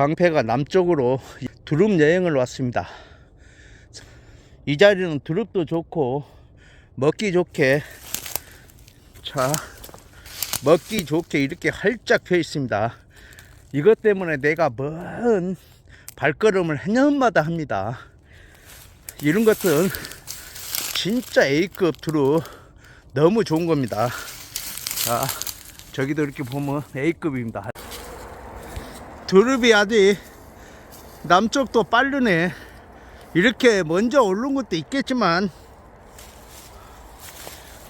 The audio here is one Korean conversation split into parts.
강패가 남쪽으로 두릅 여행을 왔습니다. 이 자리는 두릅도 좋고 먹기 좋게 자 먹기 좋게 이렇게 활짝 펴 있습니다. 이것 때문에 내가 먼 발걸음을 해년마다 합니다. 이런 것들은 진짜 A급 두릅 너무 좋은 겁니다. 자, 저기도 이렇게 보면 A급입니다. 두릅이 아직 남쪽도 빠르네. 이렇게 먼저 오른 것도 있겠지만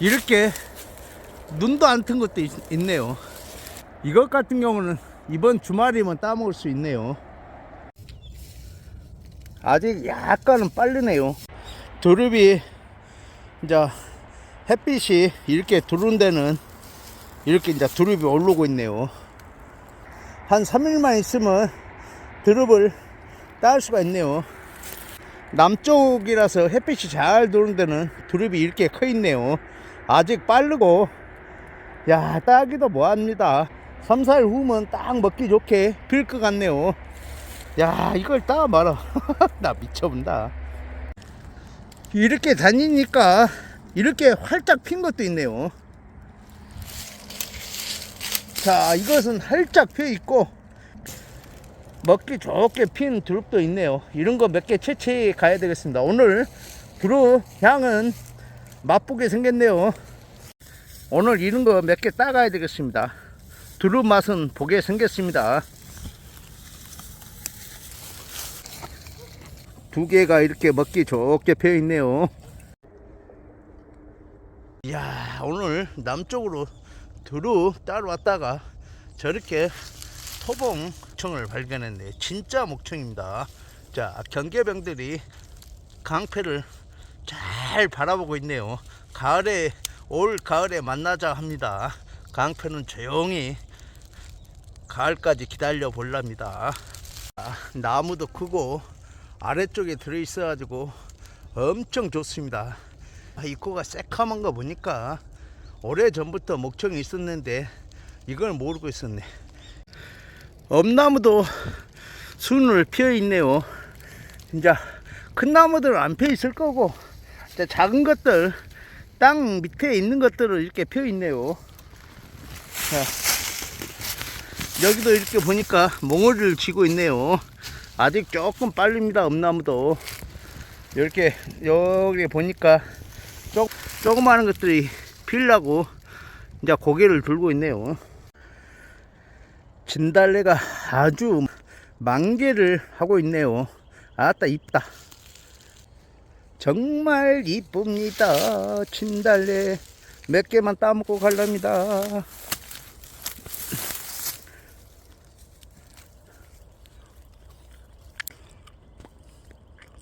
이렇게 눈도 안 튼 것도 있, 있네요. 이것 같은 경우는 이번 주말이면 따먹을 수 있네요. 아직 약간은 빠르네요. 두릅이 이제 햇빛이 이렇게 들어온 데는 이렇게 이제 두릅이 오르고 있네요. 한 3일만 있으면 두릅을 딸 수가 있네요. 남쪽이라서 햇빛이 잘 들어오는 데는 두릅이 이렇게 커 있네요. 아직 빠르고, 야, 따기도 뭐합니다. 3, 4일 후면 딱 먹기 좋게 필것 같네요. 야, 이걸 따 말아. 나 미쳐본다. 이렇게 다니니까 이렇게 활짝 핀 것도 있네요. 자, 이것은 활짝 펴 있고 먹기 좋게 핀 두릅도 있네요. 이런 거 몇 개 채취해 가야 되겠습니다. 오늘 두릅 향은 맛보게 생겼네요. 오늘 이런 거 몇 개 따가야 되겠습니다. 두릅 맛은 보게 생겼습니다. 두 개가 이렇게 먹기 좋게 펴 있네요. 이야, 오늘 남쪽으로 두릅 따러 왔다가 저렇게 토봉청을 발견했네. 진짜 목청입니다. 자, 경계병들이 강패를 잘 바라보고 있네요. 가을에, 올 가을에 만나자 합니다. 강패는 조용히 가을까지 기다려 볼랍니다. 아, 나무도 크고 아래쪽에 들어있어 가지고 엄청 좋습니다. 아, 이 코가 새카만 거 보니까 오래 전부터 목청이 있었는데 이걸 모르고 있었네. 엄나무도 순을 피어 있네요. 진짜 큰 나무들은 안 피어 있을 거고 작은 것들 땅 밑에 있는 것들은 이렇게 피어 있네요. 자, 여기도 이렇게 보니까 몽어리를 쥐고 있네요. 아직 조금 빠릅니다. 엄나무도 이렇게 여기 보니까 조, 조그마한 것들이 필라고 이제 고개를 들고 있네요. 진달래가 아주 만개를 하고 있네요. 아따 이쁘다. 정말 이쁩니다. 진달래 몇 개만 따먹고 갈랍니다.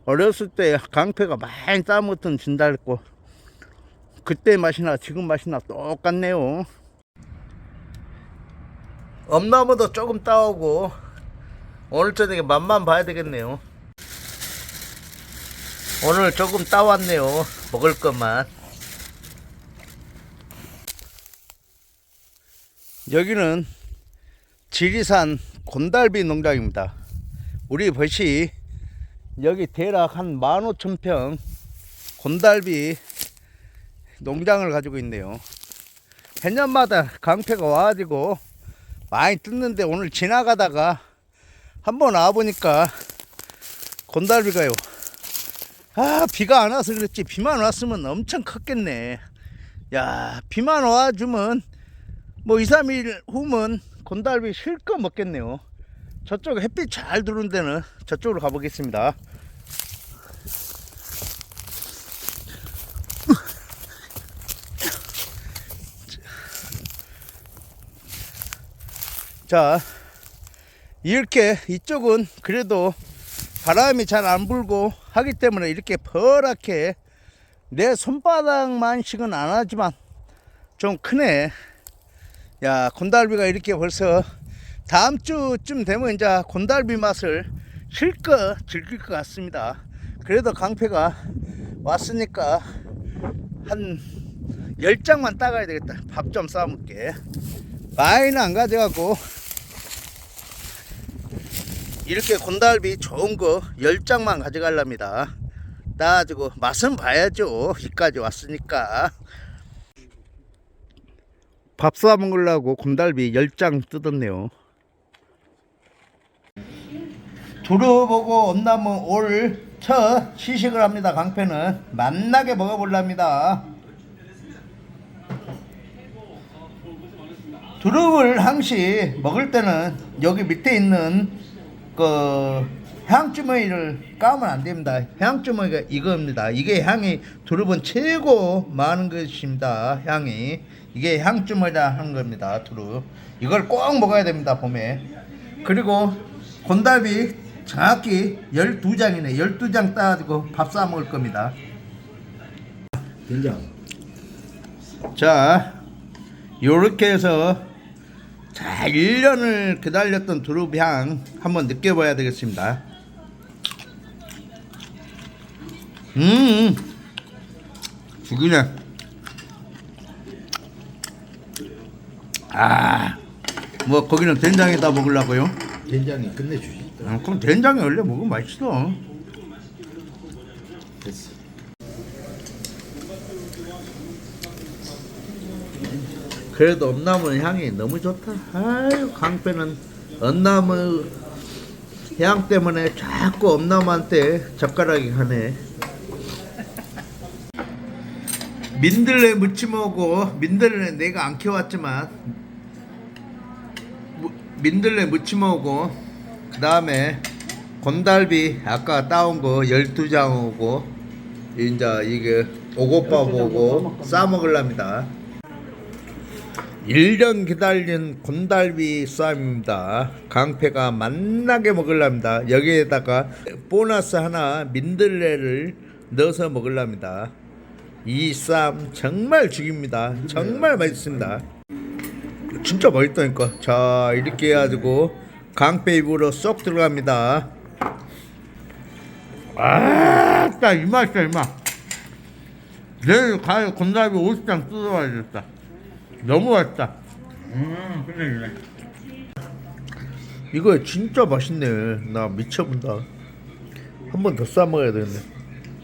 어렸을 때 강패가 많이 따먹었던 진달래꽃 그때 맛이나 지금 맛이나 똑같네요. 엄나무도 조금 따오고 오늘 저녁에 맛만 봐야 되겠네요. 오늘 조금 따왔네요. 먹을 것만. 여기는 지리산 곤달비 농장입니다. 우리 벌이 여기 대략 한 15,000평 곤달비 농장을 가지고 있네요. 해년마다 강패가 와가지고 많이 뜯는데 오늘 지나가다가 한번 와보니까 곤달비가요. 아, 비가 안 와서 그렇지. 비만 왔으면 엄청 컸겠네. 야, 비만 와주면 뭐 2, 3일 후면 곤달비 실컷 먹겠네요. 저쪽 햇빛 잘 들어오는 데는 저쪽으로 가보겠습니다. 자, 이렇게 이쪽은 그래도 바람이 잘 안 불고 하기 때문에 이렇게 퍼랗게 내 손바닥만씩은 안 하지만 좀 크네. 야, 곤달비가 이렇게 벌써 다음 주쯤 되면 이제 곤달비 맛을 실컷 즐길 것 같습니다. 그래도 강패가 왔으니까 한 10장만 따가야 되겠다. 밥 좀 싸먹게. 많이는 안 가져가고 이렇게 곤달비 좋은 거 10장만 가져갈랍니다. 따지고 맛은 봐야죠. 여기까지 왔으니까. 밥 사 먹으려고 곤달비 10장 뜯었네요. 두루보고 온나무 올첫 시식을 합니다. 강패는 만나게 먹어볼랍니다. 두릅을 항시 먹을 때는 여기 밑에 있는 그 향주머니를 까면 안 됩니다. 향주머니가 이겁니다. 이게 향이 두릅은 최고 많은 것입니다. 향이 이게 향주머니라 하는 겁니다. 두릅 이걸 꼭 먹어야 됩니다. 봄에 그리고 곤달비 정확히 12장이네. 12장 따가지고 밥 싸 먹을 겁니다. 된장. 자, 요렇게 해서 자, 1년을 기다렸던 두릅향 한번 느껴봐야 되겠습니다. 음, 죽이네. 아, 뭐 거기는 된장에다 먹으려고요? 된장이 끝내주시다. 아, 그럼 된장에 원래 먹으면 맛있어. 됐어. 그래도 엄나무 향이 너무 좋다. 아유, 강패는 엄나무 향 때문에 자꾸 엄나무한테 젓가락이 가네. 민들레 무침하고 민들레 내가 안 키워왔지만 무- 민들레 무침하고 그 다음에 곤달비 아까 따온 거 12장 오고 이제 이게 오곡밥 오고 싸 먹으랍니다. 1년 기다린 곤달비 쌈입니다. 강패가 맛나게 먹으랍니다. 여기에다가 보너스 하나 민들레를 넣어서 먹으랍니다. 이 쌈 정말 죽입니다. 정말 맛있습니다. 진짜 맛있다니까. 자 이렇게 해가지고 강패 입으로 쏙 들어갑니다. 아따 이 맛이다 이 맛. 내일 가요 곤달비 50장 뜯어와야겠다. 너무 맛있다. 음, 끝내주네. 이거 진짜 맛있네. 나 미쳐본다. 한 번 더 싸 먹어야 되겠네.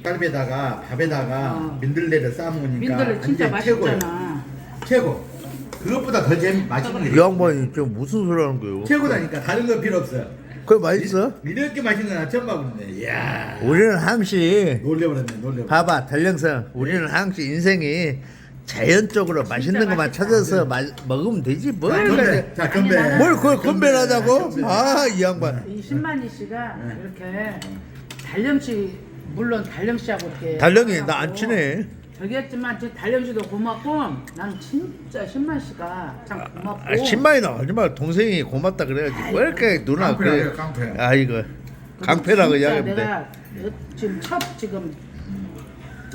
갈비에다가 밥에다가 어. 민들레를 싸 먹으니까 민들레 진짜 완전. 맛있잖아. 최고. 그것보다 더 재미 맛있는 이 게 양반이 좀 무슨 소리 하는 거요? 최고다니까 다른 거 필요 없어요. 그거 맛있어? 이렇게 맛있는 거나 처음 봐보네. 이야. 우리는 항시 놀려버렸네, 놀려. 봐봐 달령성 우리는 항시 인생이 자연적으로 맛있는 것만 맛있다. 찾아서 마, 먹으면 되지 뭘 자, 그래. 자, 건배. 아니, 뭘 그걸 건배하자고? 건배. 아이 양반 이 신만희 씨가 네. 이렇게 달령 씨 물론 달령 씨하고 이렇게 달령이 나 안 친해 저기 했지만 저 달령 씨도 고맙고 나는 진짜 신만 씨가 참 고맙고 아, 신만이 나오지 마 동생이 고맙다 그래야지 왜 이렇게 누나 그래 깡패. 아 이거 강패라고 진짜 돼 내가 지금 첫 지금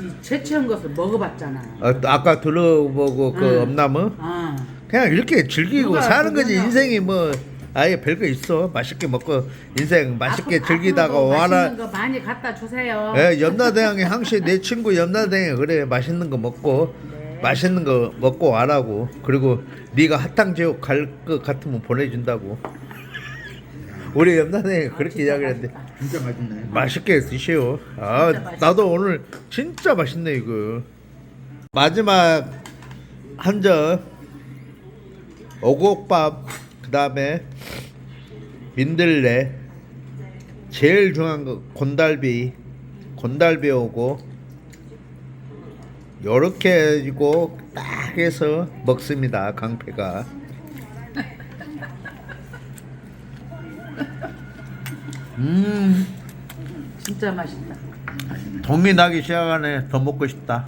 이 채취한 것을 먹어봤잖아. 아, 아까 들어보고 그 응. 엄나무 아, 그냥 이렇게 즐기고 누가 사는 거지 그거냐. 인생이 뭐 아예 별거 있어 맛있게 먹고 인생 맛있게 앞으로- 즐기다가 앞으로도 와라 맛있는 거 많이 갖다 주세요. 예, 염라대왕이 항시 내 친구 염라대왕이 그래 맛있는 거 먹고 네. 맛있는 거 먹고 와라고 그리고 네가 핫탕 지옥 갈것 같으면 보내준다고 우리 염라대왕이 아, 그렇게 진짜 이야기를 했는데 맛있다. 진짜 맛있네. 맛있게 드시오 아 진짜. 나도 오늘 진짜 맛있네 이거 마지막 한점 오곡밥 그 다음에 민들레 제일 중요한 거 곤달비 곤달비 오고 요렇게 해가지고 딱 해서 먹습니다 강패가 음. 진짜 맛있다. 동이 나기 시작하네. 더 먹고 싶다